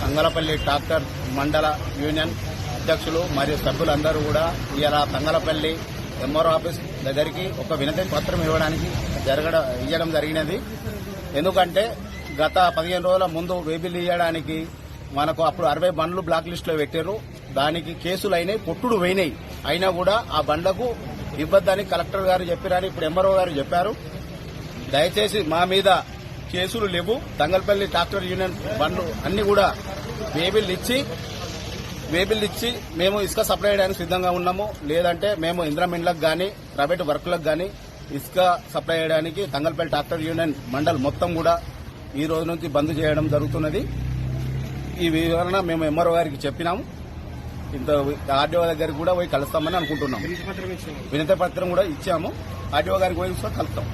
Thangallapalli tractor మండల union అధ్యక్షులు మరియు సభ్యులందరూ కూడా ఇలా తంగలపల్లి ఎంఆర్ఓ ఆఫీస్ దగ్గరికి ఒక వినతి పత్రం ఇవ్వడానికి జరగడం ఇవ్వడం జరిగినది. ఎందుకంటే గత పదిహేను రోజుల ముందు వేబిల్ ఇవ్వడానికి మనకు అప్పుడు అరవై బండ్లు బ్లాక్ లిస్ట్లో పెట్టారు దానికి కేసులు అయినాయి పొట్టుడు పోయినాయి. అయినా కూడా ఆ బండ్లకు ఇవ్వద్దని కలెక్టర్ గారు చెప్పారని ఇప్పుడు ఎంఆర్ఓ గారు చెప్పారు. దయచేసి మా మీద కేసులు లేవు. దంగల్పల్లి ట్రాక్టర్ యూనియన్ బండ్లు అన్ని కూడా వేబిల్ ఇచ్చి వేబిల్ ఇచ్చి మేము ఇసుక సప్లై చేయడానికి సిద్ధంగా ఉన్నాము. లేదంటే మేము ఇంద్రమిండ్లకు గాని ప్రైవేట్ వర్కులకు గాని ఇసుక సప్లై చేయడానికి తంగల్పల్లి ట్రాక్టర్ యూనియన్ మండల్ మొత్తం కూడా ఈ రోజు నుంచి బంద్ చేయడం జరుగుతున్నది. ఈ వివరణ మేము ఎంఆర్ఓ గారికి చెప్పినాము. ఇంత ఆర్డీఓ దగ్గరికి కూడా పోయి కలుస్తామని అనుకుంటున్నాం వినతి పత్రం కూడా ఇచ్చాము. ఆర్డీఓ గారికి పోయి కూడా కలుస్తాం.